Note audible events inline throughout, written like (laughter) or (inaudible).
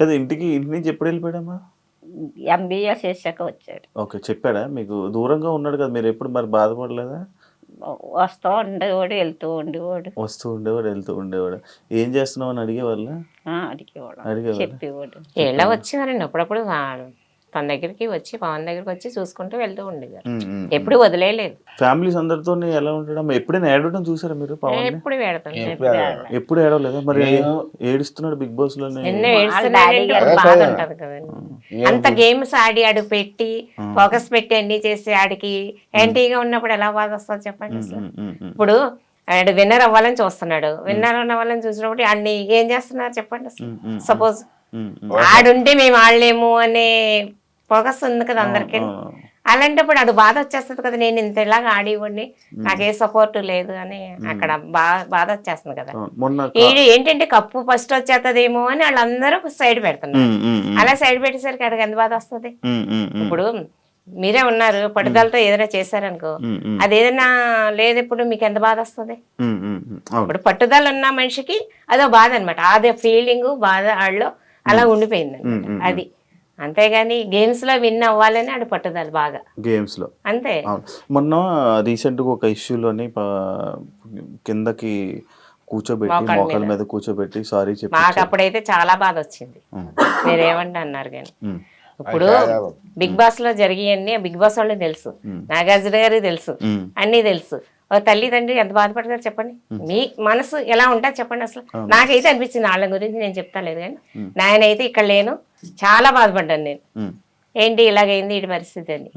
కదా ఇంటికి ఇంటి నుంచి ఎప్పుడు వెళ్ళిపోయాడమ్మా ఎంబీఏ చేశాక వచ్చాడు ఓకే చెప్పాడా మీకు దూరంగా ఉన్నాడు కదా మీరు ఎప్పుడు మరి బాధపడలేదా వస్తూ ఉండేవాడు వెళ్తూ ఉండేవాడు వస్తూ ఉండేవాడు వెళ్తూ ఉండేవాడు ఏం చేస్తున్నావు అని అడిగేవాళ్ళు ఆ, అడిగేవాడు చెప్పేవాడు వచ్చేవారండి అప్పుడప్పుడు తన దగ్గరికి వచ్చి పవన్ దగ్గరికి వచ్చి చూసుకుంటూ వెళ్తూ ఉండేది ఎప్పుడు వదిలేదు ఫ్యామిలీస్ అందరితో ఎలా ఉండడం ఎప్పుడైనా ఏడవడం చూసారా మీరు పవన్ ఎప్పుడు ఏడతాను ఎప్పుడు ఏడవలేదా మరి ఏడుస్తున్నాడు బిగ్ బాస్ లో బాధ అంత గేమ్స్ ఆడి ఆడు పెట్టి ఫోకస్ పెట్టి అన్ని చేసి ఆడికి యాంటీగా ఉన్నప్పుడు ఎలా బాధ వస్తుంది చెప్పండి ఇప్పుడు అండ్ విన్నర్ అవ్వాలని చూస్తున్నాడు విన్నర్ వాళ్ళని చూసినప్పుడు అన్ని ఏం చేస్తున్నారు చెప్పండి సపోజ్ ఆడుంటే మేము ఆడలేము అనే పొగస్ ఉంది కదా అందరికి అలాంటప్పుడు అది బాధ వచ్చేస్తుంది కదా నేను ఇంత ఇలాగా ఆడేవాడిని నాకే సపోర్ట్ లేదు అని అక్కడ బాధ వచ్చేస్తుంది కదా ఏంటంటే కప్పు ఫస్ట్ ఏమో అని వాళ్ళందరూ సైడ్ పెడుతున్నారు అలా సైడ్ పెట్టేసరికి అక్కడికి ఎంత బాధ వస్తుంది ఇప్పుడు మీరే ఉన్నారు పట్టుదలతో ఏదైనా చేశారనుకో అది ఏదైనా లేదు ఇప్పుడు మీకు ఎంత బాధ వస్తుంది ఇప్పుడు పట్టుదల ఉన్న మనిషికి అదో బాధ అనమాట అదే ఫీలింగ్ బాధ వాళ్ళు అలా ఉండిపోయింది అది అంతేగాని గేమ్స్ లో విన్ అవ్వాలని ఆడు పట్టుదల బాగా గేమ్స్ లో అంతే మొన్న రీసెంట్ గా ఒక ఇష్యూలోని కిందకి కూర్చోబెట్టి మీద కూర్చోబెట్టి సారీ చెప్పి మాకు అప్పుడైతే చాలా బాధ వచ్చింది మీరు ఏమంటే అన్నారు కానీ ఇప్పుడు బిగ్ బాస్ లో అన్ని బిగ్ బాస్ వాళ్ళు తెలుసు నాగార్జున గారు తెలుసు అన్ని తెలుసు తల్లిదండ్రి ఎంత బాధపడతారు చెప్పండి మీ మనసు ఎలా ఉంటా చెప్పండి అసలు నాకైతే అనిపించింది వాళ్ళ గురించి నేను చెప్తా లేదు కానీ నాయనైతే ఇక్కడ లేను చాలా బాధపడ్డాను నేను ఏంటి ఇలాగైంది ఇటు పరిస్థితి అని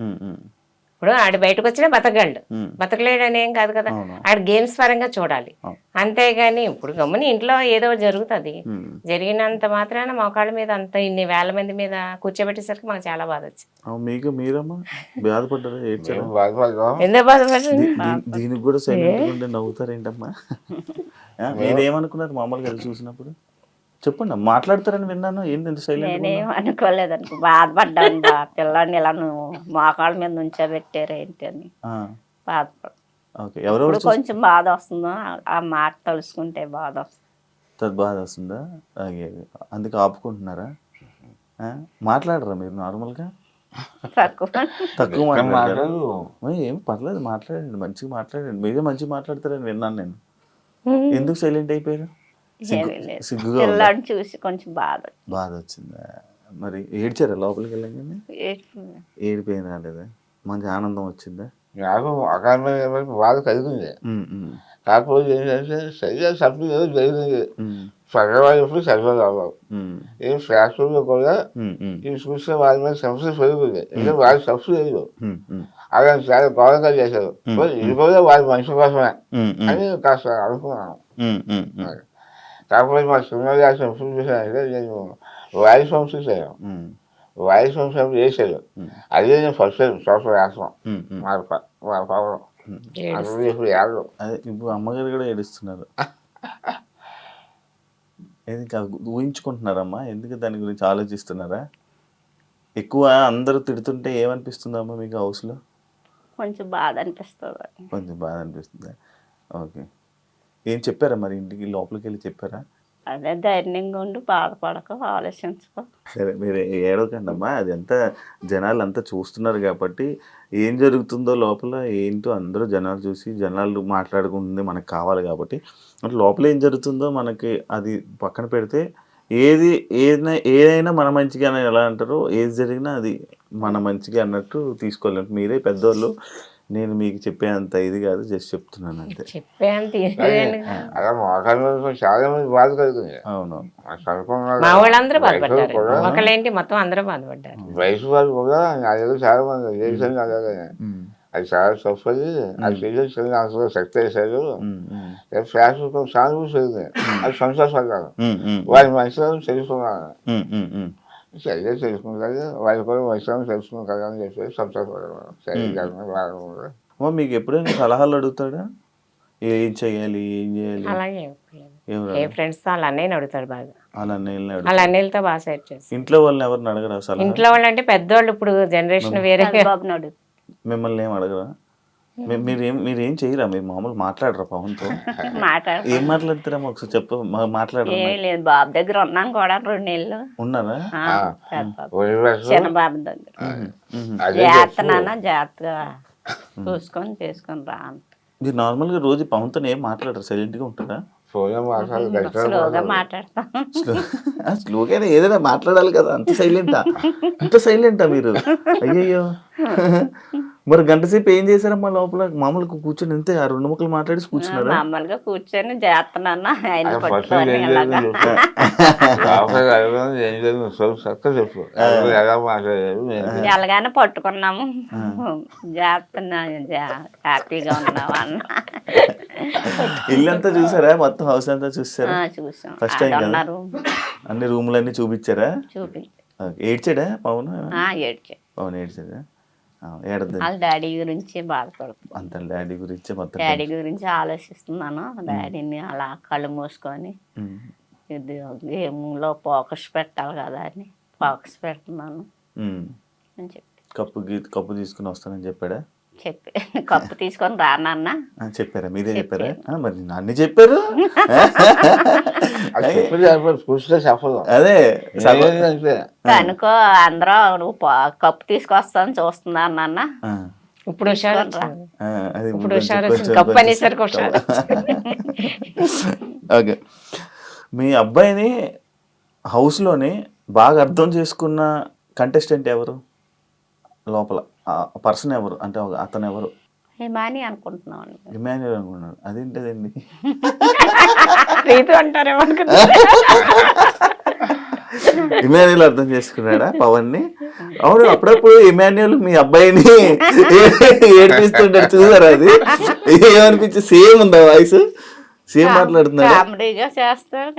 ఇప్పుడు ఆడు బయటకు వచ్చినా బతకగలడు అని ఏం కాదు కదా ఆడు గేమ్స్ పరంగా చూడాలి అంతేగాని ఇప్పుడు గమ్ముని ఇంట్లో ఏదో జరుగుతుంది జరిగినంత మాత్రాన మోకాళ్ళ మీద అంత ఇన్ని వేల మంది మీద కూర్చోబెట్టేసరికి మాకు చాలా బాధ వచ్చింది మీకు మీరమ్మా మీరేమనుకున్నారు మామూలుగా చూసినప్పుడు చెప్పండి మాట్లాడతారని విన్నాను ఏంటంటే సైలెంట్ నేనేం అనుకోలేదు అనుకో బాధపడ్డాను బా పిల్లని ఇలా నువ్వు మోకాళ్ళ మీద ఉంచబెట్టారు ఏంటి అని బాధపడ ఎవరెవరు కొంచెం బాధ వస్తుందో ఆ- మాట తలుసుకుంటే బాధ వస్తుంది తద్ బాధ వస్తుందా అదే అందుకే ఆపుకుంటున్నారా మాట్లాడరా మీరు నార్మల్గా తక్కువ తక్కువ ఏం పర్లేదు మాట్లాడండి మంచిగా మాట్లాడండి మీరే మంచిగా మాట్లాడతారని విన్నాను నేను ఎందుకు సైలెంట్ అయిపోయారు పిల్లాడిని చూసి కొంచెం బాధ బాధ వచ్చిందా మరి ఏడ్చారా లోపలికి వెళ్ళంగానే ఏడిపోయిన రాలేదా మంచి ఆనందం వచ్చిందా నాకు బాధ కలిగింది కాకపోతే ఏంటంటే సంథింగ్ ఏదో జరిగింది సగవాళ్ళు ఎప్పుడు ఏం ఫ్యాక్టరీలో కూడా ఇవి చూస్తే మీద సమస్య పెరుగుతుంది ఎందుకంటే వాళ్ళు సబ్సిడీ లేదు అలా చాలా గౌరవంగా చేశారు ఇది కూడా వాళ్ళ మనిషి కోసమే అని కాస్త అనుకున్నాను కాకపోతే మా సినిమా ఆ సంస్థలు చూసానంటే నేను వాయిస్ పంపిస్తాను వాయిస్ పంపించినప్పుడు చేశారు అదే నేను ఫస్ట్ టైం సంవత్సరం రాసాం మా పాపం ఇప్పుడు అదే ఇప్పుడు అమ్మగారు కూడా ఏడుస్తున్నారు ఏది ఊహించుకుంటున్నారమ్మా ఎందుకు దాని గురించి ఆలోచిస్తున్నారా ఎక్కువ అందరూ తిడుతుంటే ఏమనిపిస్తుందమ్మా మీకు హౌస్లో కొంచెం బాధ అనిపిస్తుంది కొంచెం బాధ అనిపిస్తుంది ఓకే ఏం చెప్పారా మరి ఇంటికి లోపలికి వెళ్ళి చెప్పారా అదే ధైర్యంగా ఉండి బాధపడక ఆలోచించుకో సరే మీరు ఏడవకండి అమ్మా అదంతా జనాలు అంతా చూస్తున్నారు కాబట్టి ఏం జరుగుతుందో లోపల ఏంటో అందరూ జనాలు చూసి జనాలు మాట్లాడుకుంటుంది మనకు కావాలి కాబట్టి అంటే లోపల ఏం జరుగుతుందో మనకి అది పక్కన పెడితే ఏది ఏదైనా ఏదైనా మన మంచిగా ఎలా అంటారో ఏది జరిగినా అది మన మంచిగా అన్నట్టు తీసుకోవాలి మీరే పెద్దోళ్ళు నేను మీకు చెప్పేంత ఇది కాదు జస్ట్ చెప్తున్నాను అంతే చెప్పేంత చాలా మంది బాధ కలుగుతుంది అవును కూడా అలాగే అది చాలా వారి మనుషులను తెలుసుకున్నాను చర్య తెలుసుకుంటుంది వాళ్ళు కూడా వయసులో తెలుసుకుంటారు అని చెప్పేసి సంతోషపడేవారు శరీరం బాగుంది మీకు ఎప్పుడైనా సలహాలు అడుగుతాడా ఏం చేయాలి ఏం చేయాలి అలాగే ఏ ఫ్రెండ్స్తో అలా అన్నయ్యని అడుగుతాడు బాగా అలా అలా అన్నయ్యలతో బాగా సెట్ చేస్తాను ఇంట్లో వాళ్ళని ఎవరిని అడగరా అసలు ఇంట్లో వాళ్ళు అంటే పెద్దవాళ్ళు ఇప్పుడు జనరేషన్ వేరే మిమ్మల్ని ఏం అడగరా మీరేం మీరేం చేయరా మీరు మామూలు మాట్లాడరా పవన్తో ఏం మాట్లాడతారా మాకు చెప్పు మాట్లాడరా లేదు బాబు దగ్గర ఉన్నాం కూడా రెండు నెలలు ఉన్నారా దగ్గర జాగ్రత్త నాన్న జాగ్రత్తగా చూసుకొని చేసుకొని రా మీరు గా రోజు తో ఏం మాట్లాడరు గా ఉంటుందా స్లోగానే ఏదైనా మాట్లాడాలి కదా అంత సైలెంటా అంత సైలెంటా మీరు అయ్యయ్యో (laughs) మరి గంట సేపు ఏం చేశారమ్మా లోపల మామూలుగా కూర్చొని అంతే ఆ రెండు ముక్కలు మాట్లాడి కూర్చున్నారు మామూలుగా కూర్చొని చేస్తున్నాను ఎలాగానే పట్టుకున్నాము చేస్తున్నా హ్యాపీగా ఉన్నావా అన్న ఇల్లంతా చూసారా మొత్తం హౌస్ అంతా చూసారా ఫస్ట్ టైం కదా అన్ని రూములన్నీ చూపించారా చూపించారా ఏడ్చాడా పవన్ ఏడ్చాడు పవన్ ఏడ్చాడా డాడీ గురించి బాధపడుతుంది అంత డాడీ గురించి మొత్తం డాడీ గురించి ఆలోచిస్తున్నాను డాడీని అలా కళ్ళు మూసుకొని ఇది గేమ్లో ఫోకస్ పెట్టాలి కదా అని ఫోకస్ పెడుతున్నాను అని చెప్పి కప్పు కప్పు తీసుకుని వస్తానని చెప్పాడా చెప్పి కప్పు తీసుకొని రా నాన్న చెప్పారా మీరే చెప్పారా మరి అన్ని చెప్పారు అదే కనుకో అందరం నువ్వు కప్పు తీసుకొస్తాను చూస్తున్నా నాన్న ఇప్పుడు ఇప్పుడు కప్పు అనేసరికి (laughs) ఓకే మీ అబ్బాయిని హౌస్లోనే బాగా అర్థం చేసుకున్న కంటెస్టెంట్ ఎవరు లోపల పర్సన్ ఎవరు అంటే అతను ఎవరు అనుకుంటున్నాను అదేంటదండి రీతు అంటారేమో ఇమాన్యుల్ అర్థం చేసుకున్నాడా పవన్ ని అవును అప్పుడప్పుడు ఇమాన్యుల్ మీ అబ్బాయిని ఏడిపిస్తుంటారు చూసారా అది ఏమనిపించి సేమ్ ఉందా వాయిస్ సీఎం మాట్లాడుతున్నాడు కామెడీగా చేస్తాడు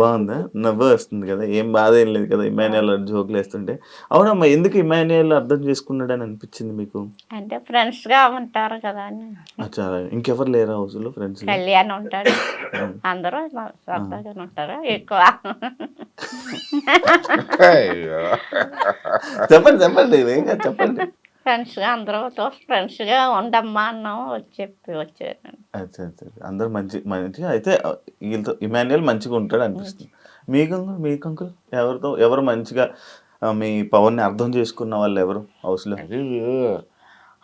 బాగుందా నవ్వు వస్తుంది కదా ఏం బాధ ఏం లేదు కదా ఇమానియల్ జోకులు వేస్తుంటే అవునమ్మా ఎందుకు ఇమాన్యుయల్ అర్థం చేసుకున్నాడు అని అనిపించింది మీకు అంటే ఫ్రెండ్స్ గా ఉంటారు కదా అని అచ్చా ఇంకెవరు లేరా హౌస్ లో ఫ్రెండ్స్ కళ్యాణ్ ఉంటాడు అందరూ సరదాగా ఉంటారు ఎక్కువ చెప్పండి చెప్పండి చెప్పండి ఫ్రెండ్స్గా అందరితో ఫ్రెండ్స్గా ఉండమ్మా అన్నాం వచ్చి చెప్పి వచ్చారండి అదే అదే అందరు మంచి మంచిగా అయితే వీళ్ళతో ఇమాన్యుయల్ మంచిగా ఉంటాడు అనిపిస్తుంది hmm. మీ కంకులు మీకు అంకుల్ ఎవరితో ఎవరు మంచిగా మీ పవర్ని అర్థం చేసుకున్న వాళ్ళు ఎవరు హౌస్లో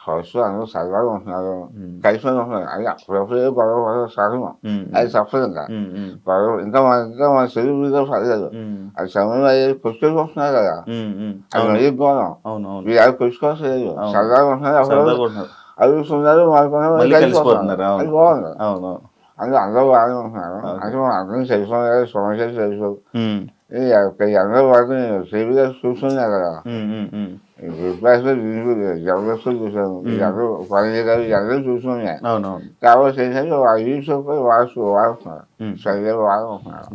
సంవత్సరాలు సరదాగా ఉంటున్నారు కలిసి ఉంటున్నారు అది ప్రొఫెసర్ గొడవ సహనం అది తప్పదు ఇంకా గొడవ ఇంకా మన మన తెలుగు మీద అది సమయంలో అయ్యేది పుష్కలు వస్తున్నారు కదా అది మరీ సరదాగా ఉంటున్నారు అడుగుతున్నారు వాళ్ళు బాగుంది అవును అందులో అందరూ బాగానే ఉంటున్నారు అంటే అందరం తెలుసుకున్నారు సమస్యలు అందరూ బాగా టీవీలో చూస్తున్నారు క్లాస్లో జబర్దస్త్ చూశాను అందరూ పని చేయాలి అందరూ చాలా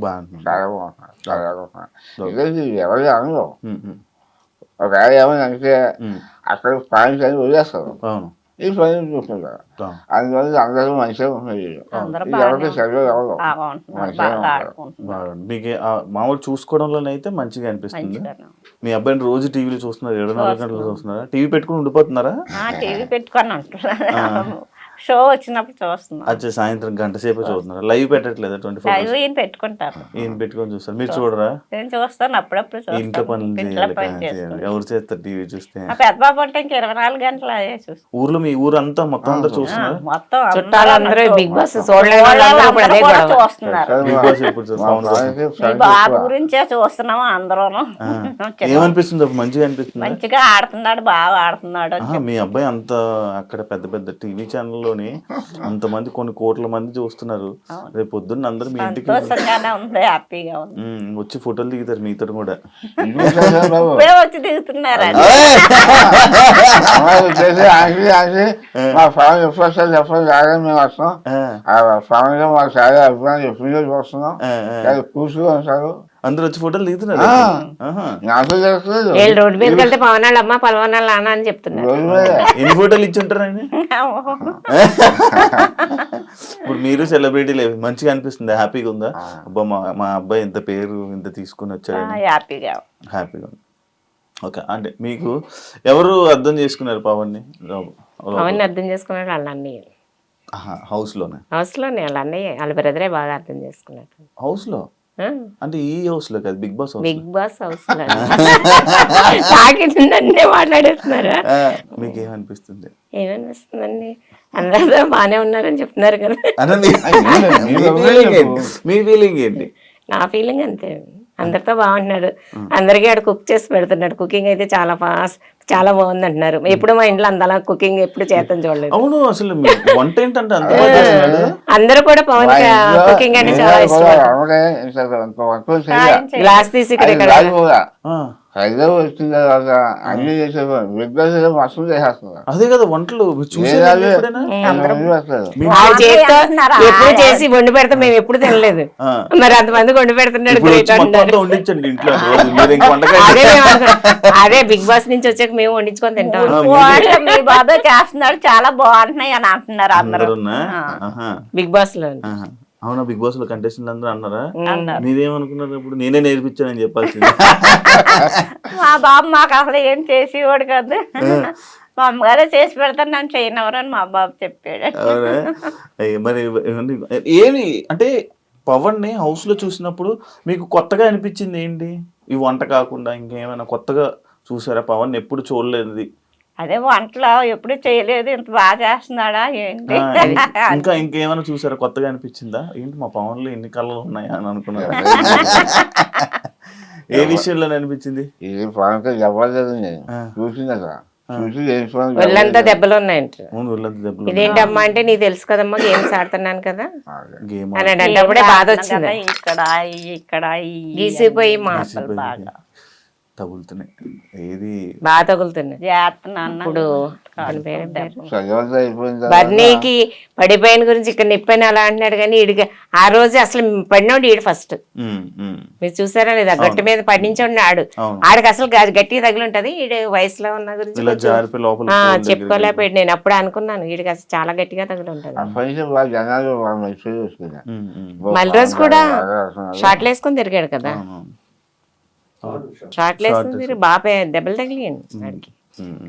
బాగుంటున్నారు చాలా బాగుంటున్నారు ఎందుకంటే ఎవరి ఒకవేళ ఏమైనా అంటే అక్కడ పాయింట్స్ అని వదిలేస్తారు అవును ఈ ప్రజలు చూస్తున్నారు అందువల్ల అందరూ మంచిగా మీకు మామూలు చూసుకోవడంలో అయితే మంచిగా అనిపిస్తుంది మీ అబ్బాయిని రోజు టీవీలో చూస్తున్నారు ఏడు నాలుగు గంటలు చూస్తున్నారా టీవీ పెట్టుకుని ఉండిపోతున్నారా టీవీ పెట్టుకొని షో వచ్చినప్పుడు చూస్తున్నారు అచ్చా సాయంత్రం గంట సేపు చూస్తున్నారు లైవ్ పెట్టట్లేదు ట్వంటీ ఫోర్ లైవ్ ఈయన పెట్టుకుంటారు ఈయన పెట్టుకొని చూస్తారు మీరు చూడరా నేను చూస్తాను అప్పుడప్పుడు ఇంట్లో పనులు చేయాలి ఎవరు చేస్తారు టీవీ చూస్తే పెద్ద బాబు ఇంకా ఇరవై నాలుగు గంటలు ఊర్లో మీ ఊరంతా మొత్తం అందరూ చూస్తున్నారు మొత్తం చుట్టాలందరూ బిగ్ బాస్ చూస్తున్నారు బాబు గురించే చూస్తున్నాము అందరూ (laughs) ఏమనిపిస్తుంది మంచిగా అనిపిస్తుంది మంచిగా ఆడుతున్నాడు బాగా ఆడుతున్నాడు మీ అబ్బాయి అంత అక్కడ పెద్ద పెద్ద టీవీ ఛానల్ ఇంట్లోనే అంతమంది కొన్ని కోట్ల మంది చూస్తున్నారు రేపు పొద్దున్న అందరు మీ ఇంటికి వచ్చి ఫోటోలు దిగుతారు మీతో కూడా దిగుతున్నారు (laughs) మా ఫ్యామిలీ ఎప్పుడు వస్తారు ఎప్పుడు రాగానే మేము వస్తాం ఆ ఫ్యామిలీలో మాకు చాలా అభిప్రాయం ఎప్పుడు చూస్తున్నాం కూర్చుని ఉంటారు అందరూ వచ్చి ఫోటోలు దిగుతున్నారు అమ్మ అని ఎన్ని ఫోటోలు ఇచ్చి ఉంటారు ఆయన ఇప్పుడు మీరు సెలబ్రిటీ లేవు మంచిగా అనిపిస్తుంది హ్యాపీగా ఉందా అబ్బా మా మా అబ్బాయి ఇంత పేరు ఇంత తీసుకుని వచ్చాడని హ్యాపీగా హ్యాపీగా ఉంది ఓకే అంటే మీకు ఎవరు అర్థం చేసుకున్నారు పవన్ని పవన్ అర్థం చేసుకున్నాడు వాళ్ళ అన్నయ్య హౌస్లోనే హౌస్లోనే వాళ్ళ అన్నయ్య వాళ్ళ బ్రదరే బాగా అర్థం చేసుకున్నాడు లో అంటే ఈ హౌస్ లో కాదు Big Boss Big Boss house (laughs) తాకిందంటే మాట్లాడేస్తున్నారా మీకు ఏమనిపిస్తుంది ఏమనిపిస్తుందండి అందరితో బానే ఉన్నారని చెప్తున్నారు కదా మీ ఫీలింగ్ (laughs) ఏంటి నా ఫీలింగ్ అంతే అందరితో బాగుంటున్నాడు అందరికీ ఆడు కుక్ చేసి పెడుతున్నాడు కుకింగ్ అయితే చాలా ఫాస్ట్ చాలా బాగుంది అంటున్నారు ఎప్పుడు మా ఇంట్లో అంతలా కుకింగ్ ఎప్పుడు చేతం చూడలేదు అవును అసలు వంట ఏంటంటే అందరు కూడా పవన్ కుకింగ్ అని చాలా ఇష్టం గ్లాస్ తీసి ఇక్కడ హైదరాబాద్ వచ్చిన తర్వాత అన్ని చేసేవారు బిగ్బాస్ చేసేస్తున్నారు అదే కదా వంటలు ఎప్పుడు చేసి వండి పెడతాం మేము ఎప్పుడు తినలేదు మరి అంతమంది వండి పెడుతున్నాడు అదే బిగ్ బాస్ నుంచి వచ్చాక మేము వండించుకొని తింటాం మీ బాబాయ్ చేస్తున్నాడు చాలా బాగుంటున్నాయి అని అంటున్నారు అందరూ బిగ్ బాస్ లో అవునా బిగ్ బాస్ లో కంటెస్టెంట్ అందరూ అన్నారా అన్నారు మీరేమనుకున్నారు ఇప్పుడు నేనే నేర్పించానని చెప్పాల్సింది (laughs) మా బాబు మాకు అసలు ఏం చేసి వాడు కాదు మా అమ్మగారే చేసి పెడతాను నన్ను అని మా బాబు చెప్పాడు మరి ఏమి అంటే పవన్ని హౌస్ లో చూసినప్పుడు మీకు కొత్తగా అనిపించింది ఏంటి ఈ వంట కాకుండా ఇంకేమైనా కొత్తగా చూసారా పవన్ ఎప్పుడు చూడలేదు అదే వంటలో ఎప్పుడు చేయలేదు ఇంత బాగా చేస్తున్నాడా ఏంటి ఇంకా ఇంకేమైనా చూసారా కొత్తగా అనిపించిందా ఏంటి మా పవన్లో ఎన్ని కళలు ఉన్నాయా అని అనుకున్నారా ఏ విషయంలో అనిపించింది ఇది పవన్ ఇదేంటమ్మా అంటే నీకు తెలుసు కదమ్మా గేమ్స్ ఆడుతున్నాను కదా అని అంటే బాధ వచ్చింది ఇక్కడ ఇక్కడ గీసిపోయి మా బాగా బర్నీకి పడిపోయిన గురించి ఇక్కడ నొప్పిన అలా అంటున్నాడు కానీ ఈడికి ఆ రోజు అసలు పడినోడు ఈడు ఫస్ట్ మీరు చూసారా లేదా గట్టి మీద పడించండి ఆడు ఆడికి అసలు గట్టి తగిలి ఉంటది ఈడు వయసులో ఉన్న గురించి చెప్పుకోలేకపోయాడు నేను అప్పుడు అనుకున్నాను ఈడికి అసలు చాలా గట్టిగా తగిలి ఉంటది మళ్ళీ రోజు కూడా షార్ట్లు వేసుకొని తిరిగాడు కదా షార్ట్లు వేస్తుంది మీరు బాగా దెబ్బలు తగిలియండి వాడికి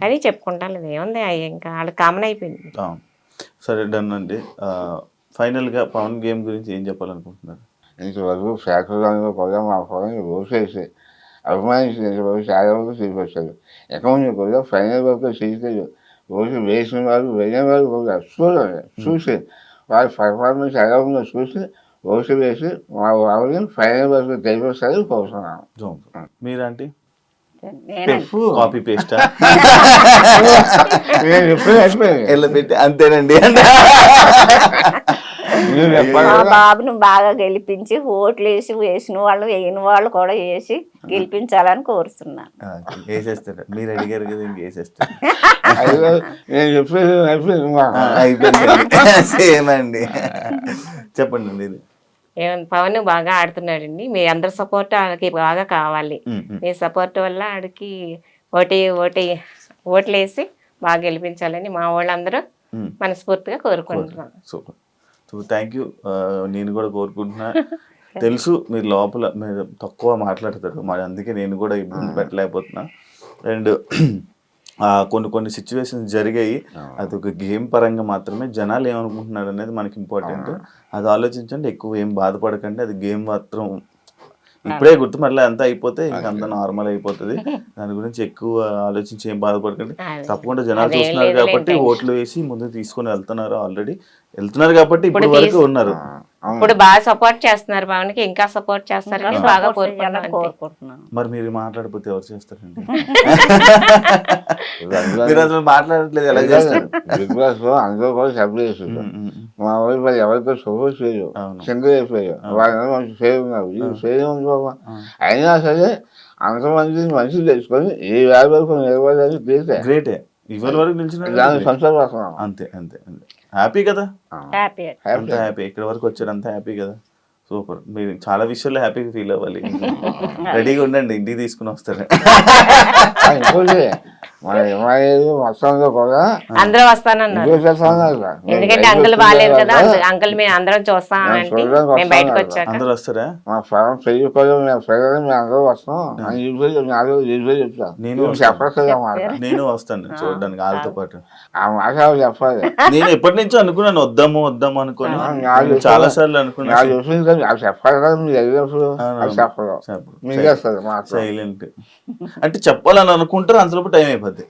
కానీ చెప్పుకుంటాను లేదు ఏముంది ఇంకా వాళ్ళకి కామన్ అయిపోయింది సరే డన్ అండి ఫైనల్ గా పవన్ గేమ్ గురించి ఏం చెప్పాలనుకుంటున్నారు ఇంతవరకు శాఖలో కూడా మా పవన్ రోసేసి అభిమానించి చాలా వరకు తీసుకొచ్చారు అకౌంట్ కూడా ఫైనల్ వరకు చేస్తే రోజు వేసిన వాళ్ళు వెళ్ళిన వాళ్ళు కూడా చూడాలి చూసి వారి పర్ఫార్మెన్స్ ఎలా ఉందో చూసి ఓటు వేసి మా వాళ్ళని ఫైనల్ వరకు తెలిపేస్తారు కోరుతున్నాను మీరంటే కాపీ పేస్ట్ పెట్టి అంతేనండి మా బాబును బాగా గెలిపించి ఓట్లు వేసి వేసిన వాళ్ళు వేయని వాళ్ళు కూడా వేసి గెలిపించాలని కోరుతున్నాను వేసేస్తారు మీరు అడిగారు కదా వేసేస్తారు చెప్పండి పవన్ బాగా ఆడుతున్నాడండి మీ అందరి సపోర్ట్ ఆడికి బాగా కావాలి మీ సపోర్ట్ వల్ల ఆడికి ఓటి ఓటి ఓట్లేసి బాగా గెలిపించాలని మా వాళ్ళందరూ మనస్ఫూర్తిగా కోరుకుంటున్నాం సూపర్ థ్యాంక్ యూ నేను కూడా కోరుకుంటున్నా (laughs) తెలుసు మీరు లోపల మీరు తక్కువ మాట్లాడతారు మరి అందుకే నేను కూడా ఇబ్బంది పెట్టలేకపోతున్నా అండ్ కొన్ని కొన్ని సిచ్యువేషన్స్ జరిగాయి అది ఒక గేమ్ పరంగా మాత్రమే జనాలు ఏమనుకుంటున్నారు అనేది మనకి ఇంపార్టెంట్ అది ఆలోచించండి ఎక్కువ ఏం బాధపడకండి అది గేమ్ మాత్రం ఇప్పుడే గుర్తు మళ్ళీ అంతా అయిపోతే ఇంక అంతా నార్మల్ అయిపోతుంది దాని గురించి ఎక్కువ ఆలోచించి ఏం బాధపడకండి తప్పకుండా జనాలు చూస్తున్నారు కాబట్టి ఓట్లు వేసి ముందు తీసుకొని వెళ్తున్నారు ఆల్రెడీ వెళ్తున్నారు కాబట్టి ఇప్పటి వరకు ఉన్నారు ఇప్పుడు బాగా సపోర్ట్ చేస్తున్నారు పవన్ కి ఇంకా సపోర్ట్ చేస్తారు బాగా కోరుకుంటున్నాను మరి మీరు మాట్లాడిపోతే ఎవరు చేస్తారండి (laughs) (laughs) మీరు అసలు మాట్లాడట్లేదు ఎలా చేస్తారు బిగ్ బాస్ అందరూ కూడా మా వైపు ఎవరితో సపోర్ట్ చేయో సింగిల్ మంచి ఫెయిల్ ఉన్నారు ఈ అయినా సరే అంతమంది మనిషి తెలుసుకొని ఏ వ్యాపారం నిలబడాలి గ్రేటే గ్రేటే ఇవాళ వరకు నిలిచిన సంసారం అంతే అంతే అంతే హ్యాపీ కదా హ్యాపీ హ్యాపీ ఇక్కడ వరకు వచ్చారు అంత హ్యాపీ కదా సూపర్ మీరు చాలా విషయాల్లో హ్యాపీగా ఫీల్ అవ్వాలి (laughs) రెడీగా ఉండండి ఇంటికి తీసుకుని వస్తారు వస్తాను అంకుల్ అంకుల్ అందరూ మా ఫ్రెండ్ మేము అందరూ వస్తాం చెప్తాను నేను నేను వస్తాను చూడడానికి వాళ్ళతో పాటు చెప్పాలి నేను ఎప్పటి నుంచో అనుకున్నాను వద్దాము వద్దాము అనుకున్నాను చాలా సార్లు అనుకున్నాను అంటే అవి చెప్పాలి మీరు మాకు సైలెంట్ అంటే చెప్పాలని అనుకుంటారు అంతలోపు టైం అయిపోద్ది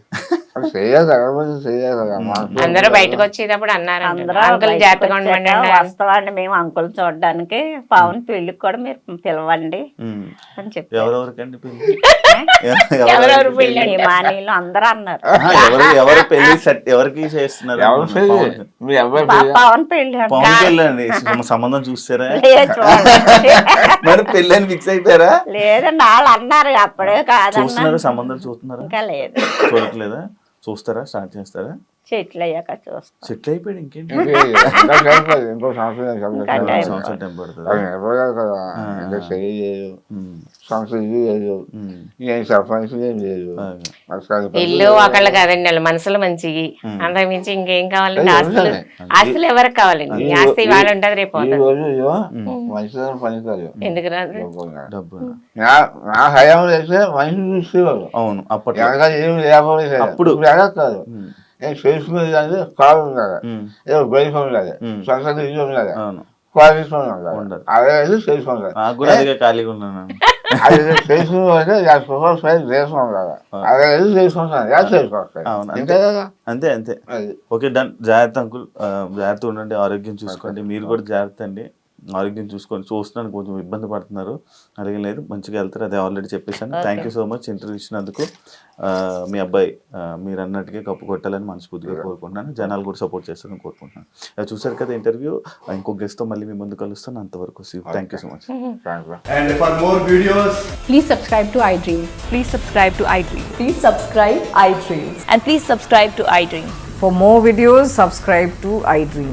అందరూ బయటకు వచ్చేటప్పుడు అన్నారు అంకుల్ జాగ్రత్తగా వస్తామండి మేము అంకులు చూడడానికి పవన్ పెళ్లికి కూడా మీరు పిలవండి అని చెప్పి (laughs) మానీలు అందరూ అన్నారు ఎవరు పెళ్లి ఎవరికి పవన్ పెళ్లి సంబంధం చూస్తారా (laughs) పెళ్ళని ఫిక్స్ అయిపోయారా లేదండి వాళ్ళు అన్నారు అప్పుడే కాదు చూస్తున్నారు సంబంధం చూస్తున్నారు ఇంకా లేదు చూడట్లేదా చూస్తారా స్టార్ట్ చేస్తారా చెట్లు అయ్యాక చూస్తాం చెట్లు అయిపోయాడు ఇంకేంటి ఇంకో సంవత్సరం సర్పంచ్ ఇల్లు ఒకళ్ళు కాదండి వాళ్ళ మనసులు మంచివి అందరి మించి ఇంకేం కావాలండి ఆస్తులు ఆస్తులు ఎవరికి కావాలండి ఆస్తి వాళ్ళు ఉంటుంది రేపు మనిషి పని కాదు ఎందుకు రాదు డబ్బు నా మనిషి చూసేవాళ్ళు అవును అప్పుడు ఏం లేకపోతే అప్పుడు కాదు చేసుకునేది కారు ఉండాలి ఏదో బైక్ ఉండాలి సొంతంగా ఇల్లు ఫైవ్ అదే చేసుకుంటాను అంతే అంతే ఓకే డన్ జాగ్రత్త అంకుల్ జాగ్రత్త ఉండండి ఆరోగ్యం చూసుకోండి మీరు కూడా జాగ్రత్త అండి ఆరోగ్యం చూసుకొని చూస్తున్నాను కొంచెం ఇబ్బంది పడుతున్నారు అలాగే లేదు మంచిగా వెళ్తారు అదే ఆల్రెడీ చెప్పేశాను thank you so much interview ఇచ్చినందుకు మీ అబ్బాయి మీరు అన్నట్టుగా కప్పు కొట్టాలని మనస్ఫూర్తిగా కోరుకుంటున్నాను జనాలు కూడా సపోర్ట్ చేస్తారని కోరుకుంటున్నాను చూసారు కదా ఇంటర్వ్యూ ఇంకో గెస్ట్ తో మళ్ళీ మీ ముందు కలుస్తాను అంతవరకు thank you so much for more videos please subscribe to iDream please subscribe to iDream please subscribe I and please subscribe to iDream For more videos, subscribe to iDream.